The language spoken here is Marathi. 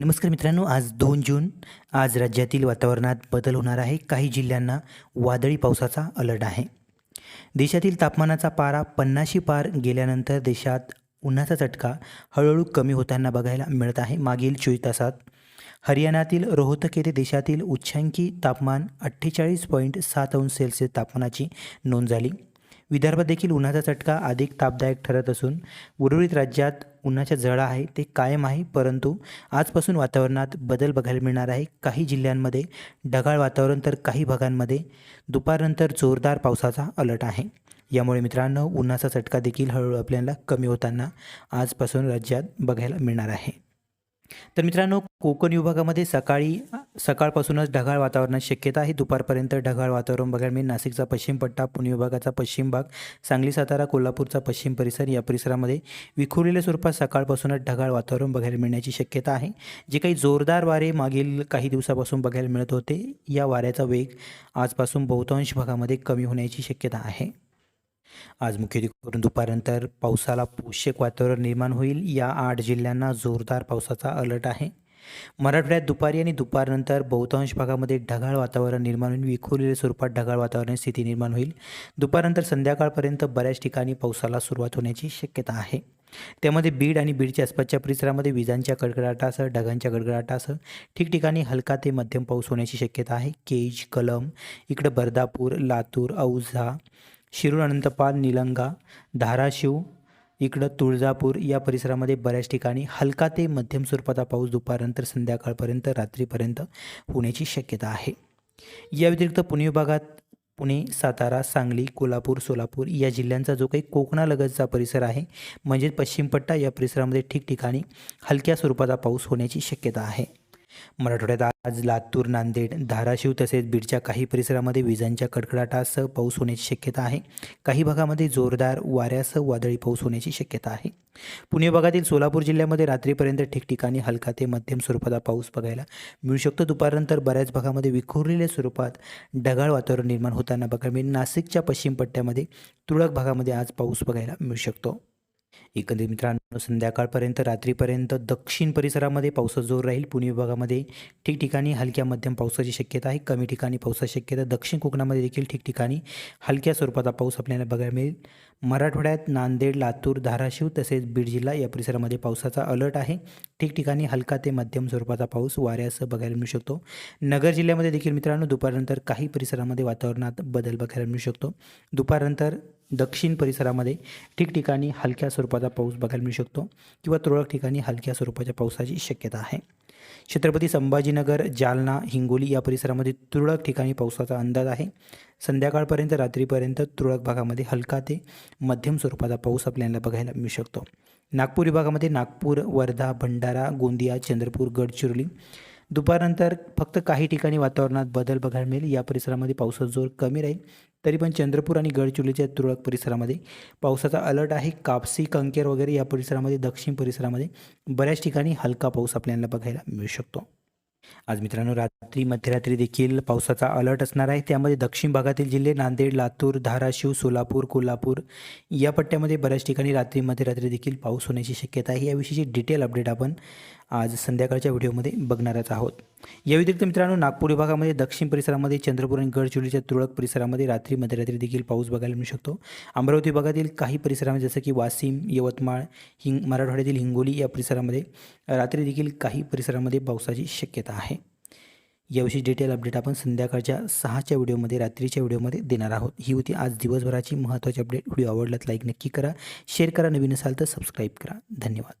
नमस्कार मित्रांनो आज दोन जून. आज राज्यातील वातावरणात बदल होणार आहे. काही जिल्ह्यांना वादळी पावसाचा अलर्ट आहे. देशातील तापमानाचा पारा पन्नाशी पार गेल्यानंतर देशात उन्हाचा चटका हळूहळू कमी होताना बघायला मिळत आहे. मागील चोवीस तासात हरियाणातील रोहतक येथे देशातील उच्चांकी तापमान अठ्ठेचाळीस पॉईंट सात अंश सेल्सिअस तापमानाची नोंद झाली. विदर्भात देखील उन्हाचा चटका अधिक तापदायक ठरत असून उर्वरित राज्यात उन्हाच्या झळा आहे ते कायम आहे परंतु आजपासून वातावरणात बदल बघायला मिळणार आहे. काही जिल्ह्यांमध्ये ढगाळ वातावरण तर काही भागांमध्ये दुपारनंतर जोरदार पावसाचा अलर्ट आहे. यामुळे मित्रांनो उन्हाचा चटका देखील हळूहळू आपल्याला कमी होताना आजपासून राज्यात बघायला मिळणार आहे. तर मित्रांनो कोकण विभागामध्ये सकाळी सकाळपासूनच ढगाळ वातावरणाची शक्यता आहे. दुपारपर्यंत ढगाळ वातावरण बघायला मिळेल. नाशिकचा पश्चिम पट्टा पुणे विभागाचा पश्चिम भाग सांगली सातारा कोल्हापूरचा पश्चिम परिसर या परिसरामध्ये विखुरलेल्या स्वरूपात सकाळपासूनच ढगाळ वातावरण बघायला मिळण्याची शक्यता आहे. जे काही जोरदार वारे मागील काही दिवसापासून बघायला मिळत होते या वाऱ्याचा वेग आजपासून बहुतांश भागामध्ये कमी होण्याची शक्यता आहे. आज मुख्य करून दुपारनंतर पावसाला पोषक वातावरण निर्माण होईल. या आठ जिल्ह्यांना जोरदार पावसाचा अलर्ट आहे. मराठवाड्यात दुपारी आणि दुपारनंतर बहुतांश भागामध्ये ढगाळ वातावरण निर्माण होईल. विखुरलेल्या स्वरूपात ढगाळ वातावरण स्थिती निर्माण होईल. दुपारनंतर संध्याकाळपर्यंत बऱ्याच ठिकाणी पावसाला सुरुवात होण्याची शक्यता आहे. त्यामध्ये बीड आणि बीडच्या आसपासच्या परिसरामध्ये विजांच्या कडकडाटासह ढगांच्या गडगडाटासह ठिकठिकाणी हलका ते मध्यम पाऊस होण्याची शक्यता आहे. केज कलम इकडं बर्दापूर लातूर औझा शिरूर अनंतपाल निलंगा धाराशिव इकडं तुळजापूर या परिसरामध्ये बऱ्याच ठिकाणी हलका ते मध्यम स्वरूपाचा पाऊस दुपारनंतर संध्याकाळपर्यंत रात्रीपर्यंत होण्याची शक्यता आहे. या व्यतिरिक्त पुणे विभागात पुणे सातारा सांगली कोल्हापूर सोलापूर या जिल्ह्यांचा जो काही कोकणालगतचा परिसर आहे म्हणजे पश्चिमपट्टा या परिसरामध्ये ठिकठिकाणी हलक्या स्वरूपाचा पाऊस होण्याची शक्यता आहे. मराठवाड्यात आज लातूर नांदेड धाराशिव तसेच बीडच्या काही परिसरामध्ये विजांच्या कडकडाटासह पाऊस होण्याची शक्यता आहे. काही भागामध्ये जोरदार वाऱ्यासह वादळी पाऊस होण्याची शक्यता आहे. पुणे भागातील सोलापूर जिल्ह्यामध्ये रात्रीपर्यंत ठिकठिकाणी हलका ते मध्यम स्वरूपाचा पाऊस बघायला मिळू शकतो. दुपारनंतर बऱ्याच भागामध्ये विखुरलेल्या स्वरूपात ढगाळ वातावरण निर्माण होताना बघायला मिळेल. नाशिकच्या पश्चिम पट्ट्यामध्ये तुरळक भागामध्ये आज पाऊस बघायला मिळू शकतो. एकंदरीत मित्रांनो संध्याकाळपर्यंत रात्रीपर्यंत दक्षिण परिसरामध्ये पावसाचा जोर राहील. पुणे विभागामध्ये ठिकठिकाणी हलक्या मध्यम पावसाची शक्यता आहे. कमी ठिकाणी पावसाची शक्यता. दक्षिण कोकणामध्ये देखील ठिकठिकाणी हलक्या स्वरूपाचा पाऊस आपल्याला बघायला मिळेल. मराठवाड्यात नांदेड लातूर धाराशिव तसेच बीड जिल्हा या परिसरामध्ये पावसाचा अलर्ट आहे. ठिकठिकाणी हलका ते मध्यम स्वरूपाचा पाऊस वाऱ्यासह बघायला मिळू शकतो. नगर जिल्ह्यामध्ये देखील मित्रांनो दुपारनंतर काही परिसरामध्ये वातावरणात बदल बघायला मिळू शकतो. दुपारनंतर दक्षिण परिसरामध्ये ठिकठिकाणी हलक्या स्वरूपाचा पाऊस बघायला मिळू शकतो किंवा तुरळक ठिकाणी हलक्या स्वरूपाच्या पावसाची शक्यता आहे. छत्रपती संभाजीनगर जालना हिंगोली या परिसरामध्ये तुरळक ठिकाणी पावसाचा अंदाज आहे. संध्याकाळपर्यंत रात्रीपर्यंत तुरळक भागामध्ये हलका ते मध्यम स्वरूपाचा पाऊस आपल्याला बघायला मिळू शकतो. नागपूर विभागामध्ये नागपूर वर्धा भंडारा गोंदिया चंद्रपूर गडचिरोली दुपारनंतर फक्त काही ठिकाणी वातावरणात बदल बघायला मिळेल. या परिसरामध्ये पावसाचा जोर कमी राहील. तरी पण चंद्रपूर आणि गडचिरोलीच्या तुरळक परिसरामध्ये पावसाचा अलर्ट आहे. कापसी कंकेर वगैरे या परिसरामध्ये दक्षिण परिसरामध्ये बऱ्याच ठिकाणी हलका पाऊस आपल्याला बघायला मिळू शकतो. आज मित्रांनो रात्री मध्यरात्री देखील पावसाचा अलर्ट असणार आहे. त्यामध्ये दक्षिण भागातील जिल्हे नांदेड लातूर धाराशिव सोलापूर कोल्हापूर या पट्ट्यामध्ये बऱ्याच ठिकाणी रात्री मध्यरात्री देखील पाऊस होण्याची शक्यता आहे. याविषयीची डिटेल अपडेट आपण आज संध्याकाळच्या व्हिडिओमध्ये बघणारच आहोत. या व्यतिरिक्त मित्रांनो नागपूर विभागामध्ये दक्षिण परिसरामध्ये चंद्रपूर आणि गडचिरोलीच्या तुरळक परिसरामध्ये रात्री मध्यरात्री देखील पाऊस बघायला मिळू शकतो. अमरावती विभागातील काही परिसरामध्ये जसं की वाशिम यवतमाळ हिंग मराठवाड्यातील हिंगोली या परिसरामध्ये रात्री देखील काही परिसरामध्ये पावसाची शक्यता आहे. याविषयी डिटेल अपडेट आपण संध्याकाळच्या सहाच्या व्हिडिओमध्ये रात्रीच्या व्हिडिओमध्ये देणार आहोत. ही होती आज दिवसभराची महत्त्वाची अपडेट व्हिडिओ आवडलात लाईक नक्की करा. शेअर करा. नवीन असाल तर सबस्क्राईब करा. धन्यवाद.